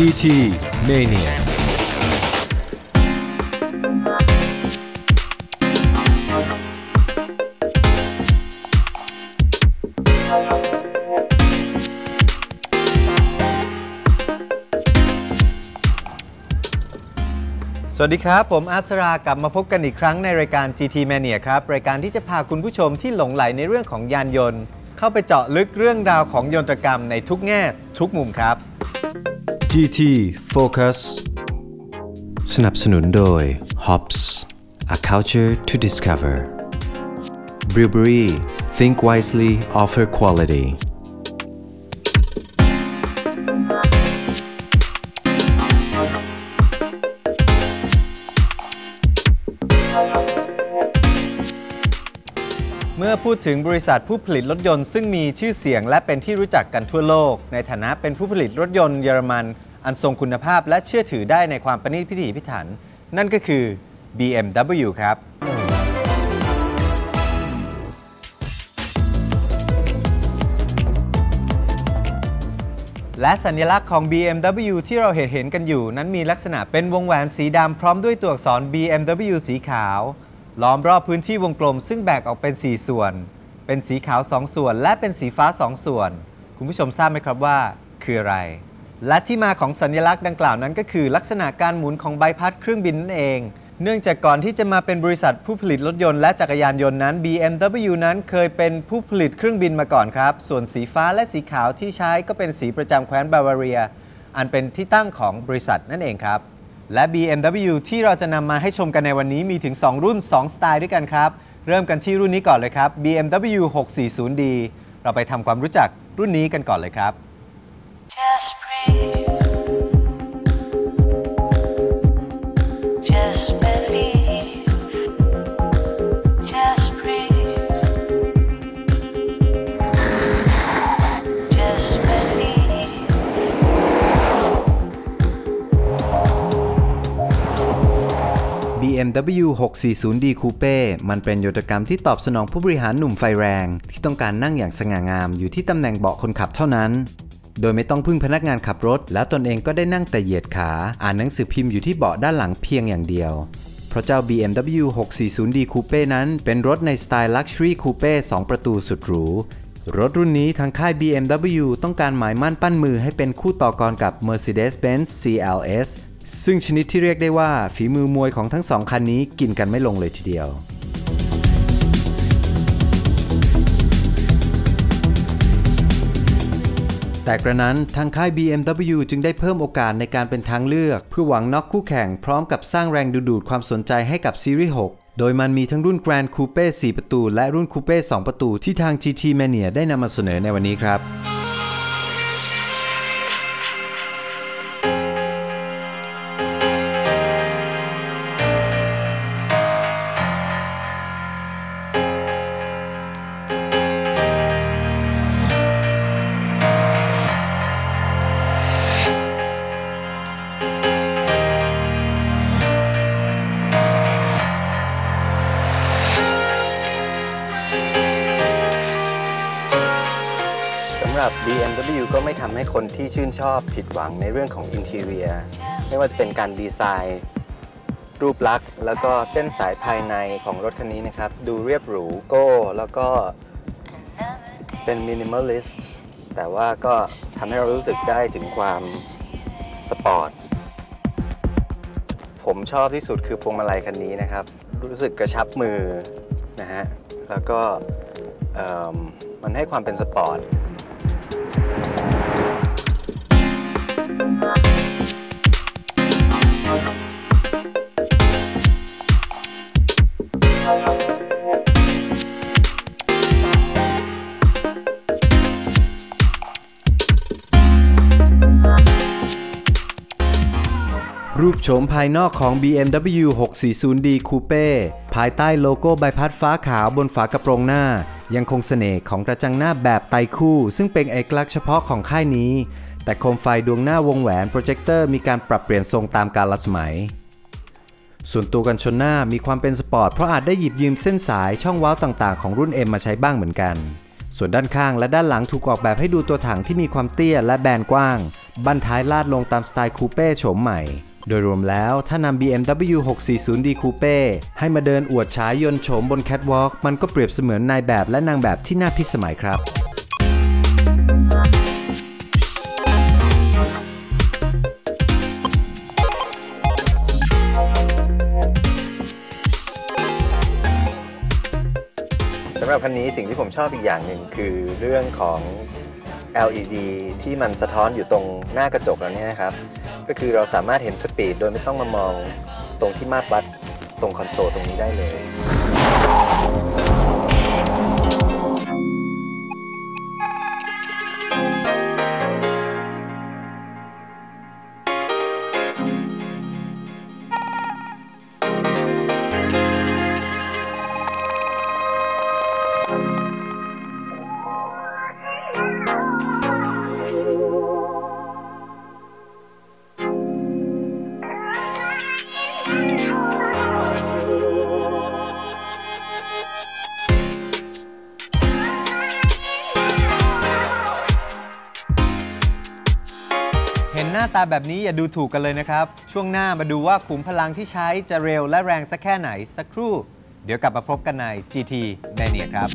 GT Mania สวัสดีครับ ผมอาสรากลับมาพบกันอีกครั้งในรายการ GT Mania ครับ รายการที่จะพาคุณผู้ชมที่หลงไหลในเรื่องของยานยนต์ เข้าไปเจาะลึกเรื่องราวของยนตรกรรมในทุกแง่ทุกมุมครับ GT Focus สนับสนุนโดย Hops A Culture to Discover Brewery Think Wisely Offer Quality พูดถึงบริษัทผู้ผลิตรถยนต์ซึ่งมีชื่อเสียงและเป็นที่รู้จักกันทั่วโลก ในฐานะเป็นผู้ผลิตรถยนต์เยอรมัน อันทรงคุณภาพและเชื่อถือได้ในความประณีตพิถีพิถัน นั่นก็คือ BMW ครับ และสัญลักษณ์ของ BMW ที่เราเห็นเห็นกันอยู่ นั้นมีลักษณะเป็นวงแหวนสีดำพร้อมด้วยตัวอักษร BMW สีขาว ล้อมรอบพื้นที่วงกลม ซึ่งแบ่งออกเป็น 4 ส่วน เป็นสีขาว 2 ส่วน และเป็นสีฟ้า 2 ส่วน คุณผู้ชมทราบไหมครับว่า คืออะไร และที่มาของสัญลักษณ์ดังกล่าวนั้นก็คือ ลักษณะการหมุนของใบพัดเครื่องบินนั่นเอง เนื่องจากก่อนที่จะมาเป็นบริษัทผู้ผลิตรถยนต์และจักรยานยนต์นั้น BMW นั้นเคยเป็นผู้ผลิตเครื่องบินมาก่อนครับ ส่วนสีฟ้าและสีขาวที่ใช้ก็เป็นสีประจำแคว้นบาวาเรีย อันเป็นที่ตั้งของบริษัทนั่นเองครับ และ BMW ที่เราจะนำมาให้ชมกันในวันนี้มีถึง 2 รุ่น 2 สไตล์ด้วยกันครับ เริ่มกันที่รุ่นนี้ก่อนเลยครับ BMW 640D เราไปทำความรู้จักรุ่นนี้กันก่อนเลยครับ Just breathe. BMW 640D Coupe มันเป็นโยธกรรมที่ตอบสนองผู้บริหารหนุ่มไฟแรง ที่ต้องการนั่งอย่างสง่างามอยู่ที่ตำแหน่งเบาะคนขับเท่านั้น โดยไม่ต้องพึ่งพนักงานขับรถ แล้วตนเองก็ได้นั่งแต่เหยียดขา อ่านหนังสือพิมพ์อยู่ที่เบาะด้านหลังเพียงอย่างเดียว เพราะเจ้า BMW 640D Coupe นั้นเป็นรถในสไตล์ Luxury Coupe 2 ประตูสุดหรูรถรุ่นนี้ทางค่าย BMW ต้องการหมายมั่นปั้นมือให้เป็นคู่ต่อกรกับ Mercedes-Benz CLS ซึ่งชนิดที่เรียกได้ว่าฝีมือมวยของทั้งสองคันนี้กินกันไม่ลงเลยทีเดียวแต่กระนั้นทางค่าย BMW จึงได้เพิ่มโอกาสในการเป็นทางเลือก เพื่อหวังน็อกคู่แข่งพร้อมกับสร้างแรงดึงดูดความสนใจให้กับซีรีส์ 6 โดยมันมีทั้งรุ่น Grand Coupe 4 ประตู และรุ่น Coupe 2 ประตูที่ทาง GT Mania ได้นำมาเสนอในวันนี้ครับ BMW ก็ไม่ทำให้คนที่ชื่นชอบผิดหวังในเรื่องของอินทีเรีย ไม่ว่าจะเป็นการดีไซน์ รูปลักษณ์ แล้วก็เส้นสายภายในของรถคันนี้นะครับ ดูเรียบหรูโก้ แล้วก็เป็นมินิมอลลิสต์แต่ว่าก็ทำให้เรารู้สึกได้ถึงความสปอร์ต ผมชอบที่สุดคือพวงมาลัยคันนี้นะครับ รู้สึกกระชับมือนะฮะ แล้วก็มันให้ความเป็นสปอร์ต รูปโฉมภายนอกของ BMW 640D Coupe ภายใต้โลโก้ใบพัดฟ้าขาวบนฝากระโปรงหน้า ยังคงเสน่ห์ของกระจังหน้าแบบไตคู่ ซึ่งเป็นเอกลักษณ์เฉพาะของค่ายนี้ แต่โคมไฟดวงหน้าวงแหวนโปรเจคเตอร์มีการปรับเปลี่ยนทรงตามกาลสมัย ส่วนตัวกันชนหน้ามีความเป็นสปอร์ตเพราะอาจได้หยิบยืมเส้นสายช่องว้าวต่างๆของรุ่น M มาใช้บ้างเหมือนกันส่วนด้านข้างและด้านหลังถูกออกแบบให้ดูตัวถังที่มีความเตี้ยและแบนกว้าง บั้นท้ายลาดลงตามสไตล์คูเป้โฉมใหม่ โดยรวมแล้วถ้านำ BMW 640D Coupe ให้มาเดินอวดฉายยนต์โฉมบนแคทวอล์กมันก็เปรียบเสมือนนายแบบและนางแบบที่น่าพิสมัยครับสำหรับคันนี้สิ่งที่ผมชอบอีกอย่างหนึ่งคือเรื่องของ LED ที่มันสะท้อนอยู่ตรงหน้ากระจกแล้วเนี่ยนะครับ ก็คือเราสามารถเห็นสปีดโดยไม่ต้องมามองตรงที่มาตรวัดตรงคอนโซลตรงนี้ได้เลย นหน้าตาแบบนี้อย่าดูถูกกันเลยนะครับ ช่วงหน้ามาดูว่าขุมพลังที่ใช้จะเร็วและแรงสักแค่ไหนสักครู่ เดี๋ยวกลับมาพบกันใน GT Mania ครับ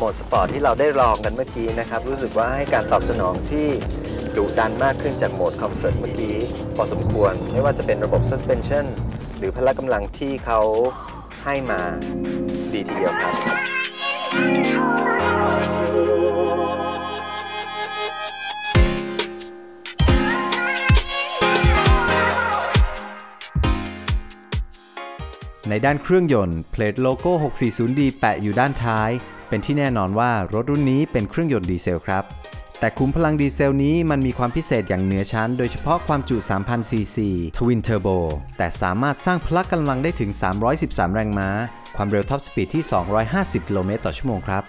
โหมดสปอร์ตที่เราได้ลองกันเมื่อกี้นะครับ รู้สึกว่าให้การตอบสนองที่ดุดันมากขึ้นจากโหมดคอมฟอร์ตเมื่อกี้พอสมควร ไม่ว่าจะเป็นระบบ suspension หรือพละกำลังที่เขาให้มาดีทีเดียวครับ ในด้านเครื่องยนต์เพลทโลโก้ 640D แปะอยู่ด้านท้าย เป็นที่แน่นอนว่ารถรุ่นนี้เป็นเครื่องยนต์ดีเซลครับ แต่คุ้มพลังดีเซลนี้มันมีความพิเศษอย่างเหนือชั้น โดยเฉพาะความจุ 3,000 ซีซี Twin Turbo แต่สามารถสร้างพลังกำลังได้ถึง 313 แรงม้า ความเร็วท็อปสปีดที่ 250 กิโลเมตรต่อชั่วโมงครับ